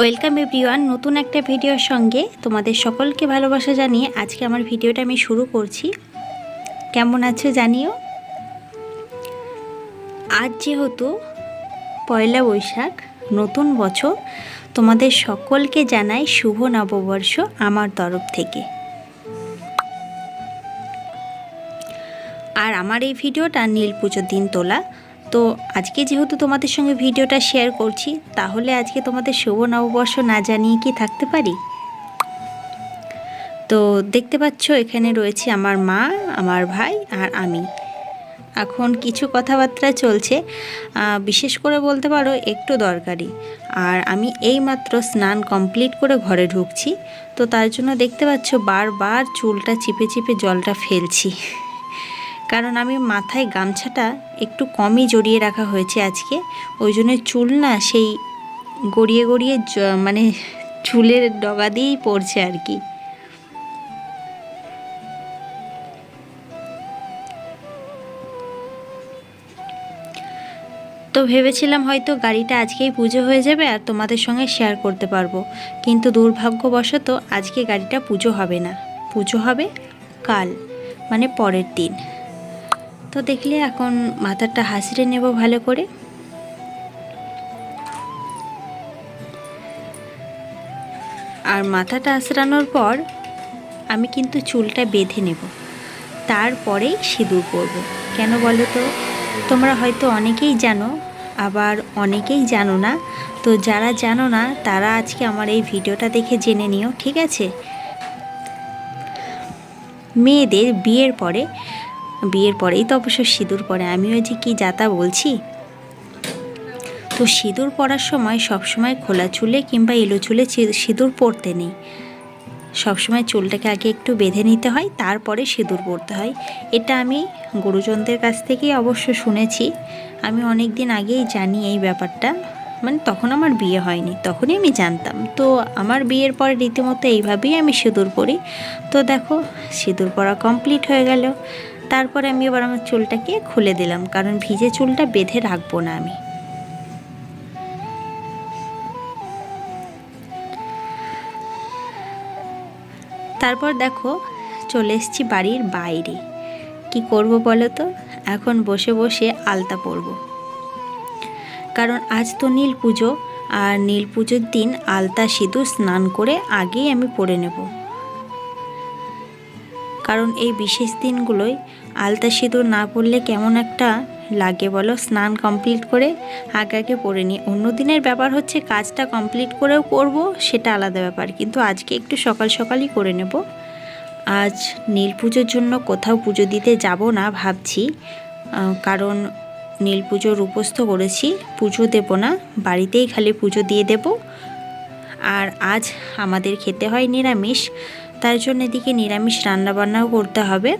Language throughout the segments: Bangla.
ওয়েলকাম এভরিওয়ান, নতুন একটা ভিডিওর সঙ্গে তোমাদের সকলকে ভালোবাসা জানিয়ে আজকে আমার ভিডিওটা আমি শুরু করছি। কেমন আছো জানিও? আজ যেহেতু পয়লা বৈশাখ, নতুন বছর, তোমাদের সকলকে জানাই শুভ নববর্ষ আমার তরফ থেকে। আর আমার এই ভিডিওটা নীল পুজোর দিন তোলা তো আজকে যেহেতু তোমাদের সঙ্গে ভিডিওটা শেয়ার করছি, তাহলে আজকে তোমাদের শুভ নববর্ষ না জানিয়ে কি থাকতে পারি? তো দেখতে পাচ্ছ, এখানে রয়েছে আমার মা, আমার ভাই আর আমি। এখন কিছু কথাবার্তা চলছে। বিশেষ করে বলতে পারো, একটু দরকারি। আর আমি এই মাত্র স্নান কমপ্লিট করে ঘরে ঢুকছি। তো তার জন্য দেখতে পাচ্ছ, বারবার চুলটা চিপে চিপে জলটা ফেলছি। কারণ আমি মাথায় গামছাটা একটু কমই জড়িয়ে রাখা হয়েছে আজকে। ওই জন্য চুল না সেই গড়িয়ে গড়িয়ে মানে চুলের ডগা দিয়েই পড়ছে আর কি। তো ভেবেছিলাম হয়তো গাড়িটা আজকেই পুজো হয়ে যাবে আর তোমাদের সঙ্গে শেয়ার করতে পারব। কিন্তু দুর্ভাগ্যবশত আজকে গাড়িটা পুজো হবে না। পুজো হবে কাল মানে পরের দিন। তো দেখলে এখন মাথাটা হাসড়ে নেব ভালো করে। আর মাথাটা আঁচড়ানোর পর আমি কিন্তু চুলটা বেঁধে নেব। তারপরেই সিঁদুর পরব। কেন বলো তো? তোমরা হয়তো অনেকেই জানো, আবার অনেকেই জানো না। তো যারা জানো না, তারা আজকে আমার এই ভিডিওটা দেখে জেনে নিও, ঠিক আছে? মেয়েদের বিয়ের পরে বিয়ের পরেই তো অবশ্য সিঁদুর পরে। আমিও যে কি যাতা বলছি। তো সিঁদুর পরার সময় সবসময় খোলা চুলে কিংবা এলো চুলে সিঁদুর পরতে নেই। সবসময় চুলটাকে আগে একটু বেঁধে নিতে হয়, তারপরে সিঁদুর পরতে হয়। এটা আমি গুরুজনদের কাছ থেকেই অবশ্য শুনেছি। আমি অনেক দিন আগেই জানি এই ব্যাপারটা। মানে তখন আমার বিয়ে হয়নি, তখনই আমি জানতাম। তো আমার বিয়ের পরে রীতিমতো এইভাবেই আমি সিঁদুর পরি। তো দেখো, সিঁদুর পরা কমপ্লিট হয়ে গেল। তারপরে আমি এবার আমার চুলটাকে খুলে দিলাম, কারণ ভিজে চুলটা বেঁধে রাখব না আমি। তারপর দেখো, চলে এসেছি বাড়ির বাইরে। কি করব বলো তো? এখন বসে বসে আলতা পরব। কারণ আজ তো নীল পুজো, আর নীল পুজোর দিন আলতা সিঁদুর স্নান করে আগেই আমি পরে নেব। কারণ এই বিশেষ দিনগুলোয় আলতা সিঁদুর না পরলে কেমন একটা লাগে বলো? স্নান কমপ্লিট করে আগে আগে পরে নিই। অন্য দিনের ব্যাপার হচ্ছে কাজটা কমপ্লিট করেও করব, সেটা আলাদা ব্যাপার। কিন্তু আজকে একটু সকাল সকালই করে নেব। আজ নীল পুজোর জন্য কোথাও পুজো দিতে যাব না ভাবছি। কারণ নীল পুজোর উপস্থ করেছি, পুজো দেব না, বাড়িতেই খালি পুজো দিয়ে দেব। আর আজ আমাদের খেতে হয় নিরামিষ। তার জন্য এদিকে নিরামিষ রান্নাবান্নাও করতে হবে।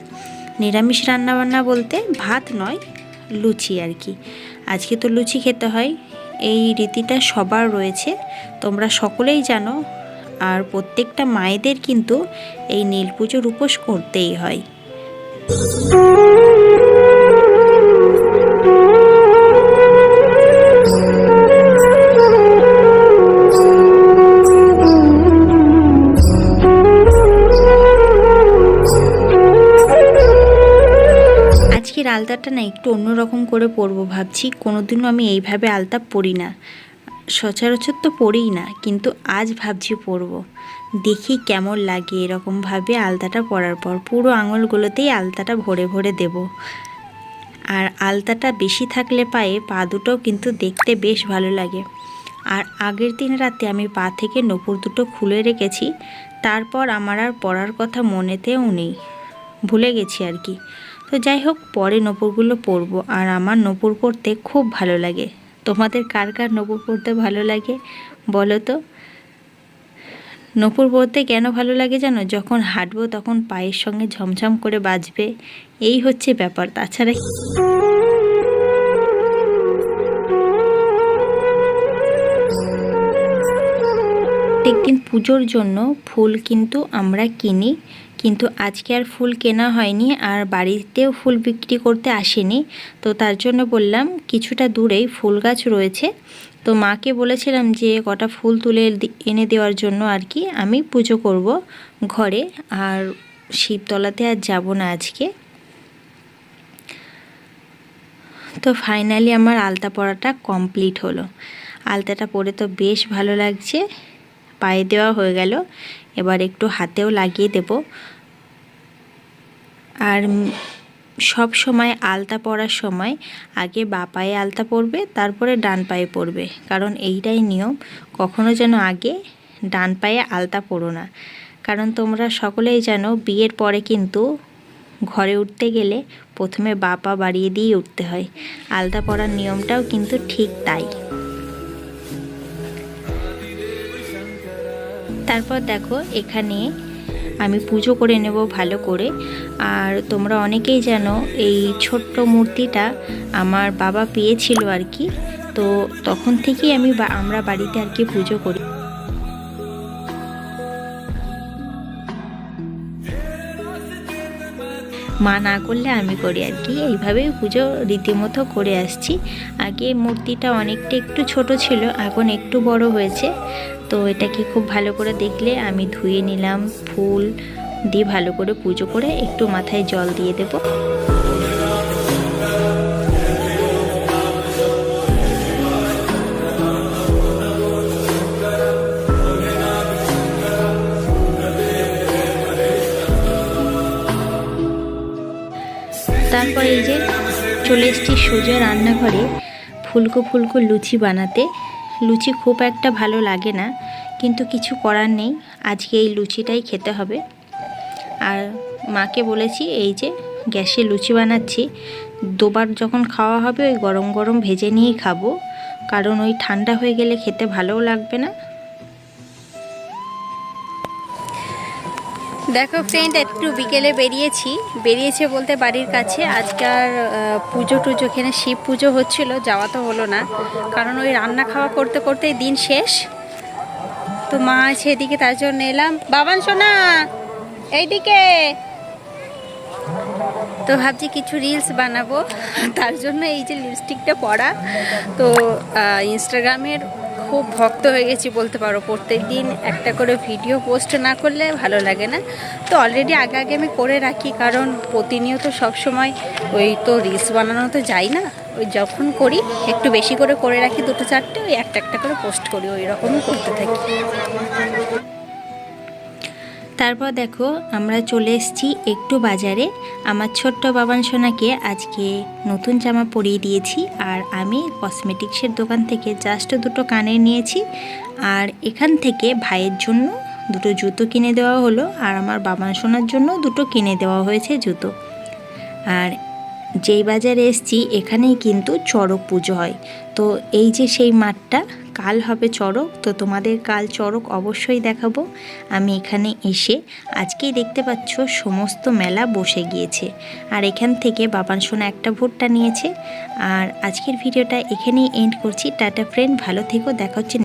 নিরামিষ রান্নাবান্না বলতে ভাত নয়, লুচি আর কি। আজকে তো লুচি খেতে হয়। এই রীতিটা সবার রয়েছে। তোমরা সকলেই জানো, আর প্রত্যেকটা মায়েদের কিন্তু এই নীল পুজোর উপোস করতেই হয়। আজকের আলতাটা না একটু অন্যরকম করে পরবো ভাবছি। কোনোদিনও আমি এইভাবে আলতা পরি না। সচরাচর তো পরিই না, কিন্তু আজ ভাবছি পরব। দেখি কেমন লাগে এরকমভাবে আলতাটা পরার পর। পুরো আঙুলগুলোতেই আলতাটা ভরে ভরে দেব। আর আলতাটা বেশি থাকলে পায়ে পা দুটো কিন্তু দেখতে বেশ ভালো লাগে। আর আগের দিন রাতে আমি পা থেকে নপুর দুটো খুলে রেখেছি, তারপর আমার আর পরার কথা মনেতেও নেই। ভুলে গেছি আর কি। তো যাই হোক, পরে নপুরগুলো পরবো। আর আমার নপুর পরতে খুব ভালো লাগে। তোমাদের কার কার নপুর পরতে ভালো লাগে, বলো তো? নপুর পরতে কেন ভালো লাগে জানো? যখন হাঁটবো তখন পায়ের সঙ্গে ঝমঝম করে বাজবে। এই হচ্ছে ব্যাপার। তাছাড়া প্রত্যেকদিন পুজোর জন্য ফুল কিন্তু আমরা কিনি। কিন্তু আজকে আর ফুল কেনা হয়নি আর বাড়িতেও ফুল বিক্রি করতে আসেনি। তো তার জন্য বললাম, কিছুটা দূরেই ফুল গাছ রয়েছে। তো মাকে বলেছিলাম যে, কটা ফুল তুলে এনে দেওয়ার জন্য আর কি আমি পুজো করব ঘরে। আর শিবতলাতে আর যাব না আজকে। তো ফাইনালি আমার আলতা পরাটা কমপ্লিট হলো। আলতাটা পরে তো বেশ ভালো লাগছে। পায়ে দেওয়া হয়ে গেল। এবার একটু হাতেও লাগিয়ে দেব। আর সব সময় আলতা পরার সময় আগে বা পায়ে আলতা পরবে, তারপরে ডান পায়ে পরবে। কারণ এইটাই নিয়ম, কখনো যেন আগে ডান পায়ে আলতা পরো না। কারণ তোমরা সকলেই জানো, বিয়ের পরে কিন্তু ঘরে উঠতে গেলে প্রথমে বা পা বাড়িয়ে দিয়ে উঠতে হয়। আলতা পরার নিয়মটাও কিন্তু ঠিক তাই। তারপর দেখো এখানে আমি পুজো করে নেব ভালো করে। আর তোমরা অনেকেই জানো এই ছোট্ট মূর্তিটা আমার বাবা পেয়েছিল আর কি। তো তখন থেকেই আমি আমরা বাড়িতে আর কি পুজো করি। মা না করলে আমি করি আর কি। এইভাবেই পুজো রীতিমতো করে আসছি। আগে মূর্তিটা অনেকটা একটু ছোট ছিল, এখন একটু বড় হয়েছে। তো এটাকে খুব ভালো করে দেখলে আমি ধুয়ে নিলাম ফুল দিয়ে ভালো করে পুজো করে একটু মাথায় জল দিয়ে দেব। তারপর এই যে চলে এসেছি সোজা রান্নাঘরে ফুলকো ফুলকো লুচি বানাতে। লুচি খুব একটা ভালো লাগে না, কিন্তু কিছু করার নেই। আজকে এই লুচিটাই খেতে হবে। আর মাকে বলেছি, এই যে গ্যাসে লুচি বানাচ্ছি, দুবার যখন খাওয়া হবে ওই গরম গরম ভেজে নিয়েই খাব। কারণ ওই ঠান্ডা হয়ে গেলে খেতে ভালোও লাগবে না দেখো ফ্রেন্ড একটু বিকেলে বেরিয়েছি। বেরিয়েছে বলতে বাড়ির কাছে। আজকাল আহ, পুজো টুজো এখানে শিব পুজো হচ্ছিল যাওয়া তো হলো না। কারণ ওই রান্না খাওয়া করতে করতেই দিন শেষ। তো মা আছে এদিকে তার জন্য এলাম। বাবান সোনা এইদিকে। তো ভাবছি কিছু রিলস বানাবো। তার জন্য এই যে লিপস্টিকটা পরা। তো ইনস্টাগ্রামের খুব ভক্ত হয়ে গেছি বলতে পারো। প্রত্যেক দিন একটা করে ভিডিও পোস্ট না করলে ভালো লাগে না। তো অলরেডি আগে আগে আমি করে রাখি কারণ প্রতিনিয়ত সব সময় ওই তো রিলস বানানো তো যাই না। ওই যখন করি, একটু বেশি করে করে রাখি দুটো চারটে, ওই একটা একটা করে পোস্ট করি, ওই রকমই করতে থাকি। তারপর দেখো, আমরা চলে এসেছি একটু বাজারে। আমার ছোট্ট বাবান সোনাকে আজকে নতুন জামা পরিয়ে দিয়েছি আর আমি কসমেটিক্সের দোকান থেকে জাস্ট দুটো কানের নিয়েছি। আর এখান থেকে ভাইয়ের জন্য দুটো জুতো কিনে দেওয়া হলো আর আমার বাবান সোনার জন্য দুটো কিনে দেওয়া হয়েছে জুতো। আর যেই বাজারে এসছি, এখানেই কিন্তু চড়ক পুজো হয়। তো এই যে সেই মাঠটা কাল হবে চড়ক, তো তোমাদের কাল চড়ক অবশ্যই দেখাবো। আমি এখানে এসে আজকেই দেখতে পাচ্ছ সমস্ত মেলা বসে গিয়েছে। আর এখান থেকে বাবান সোনা একটা ভোটটা নিয়েছে। আর আজকের ভিডিওটা এখানেই এন্ড করছি। টাটা ফ্রেন্ড ভালো থেকো, দেখা হচ্ছে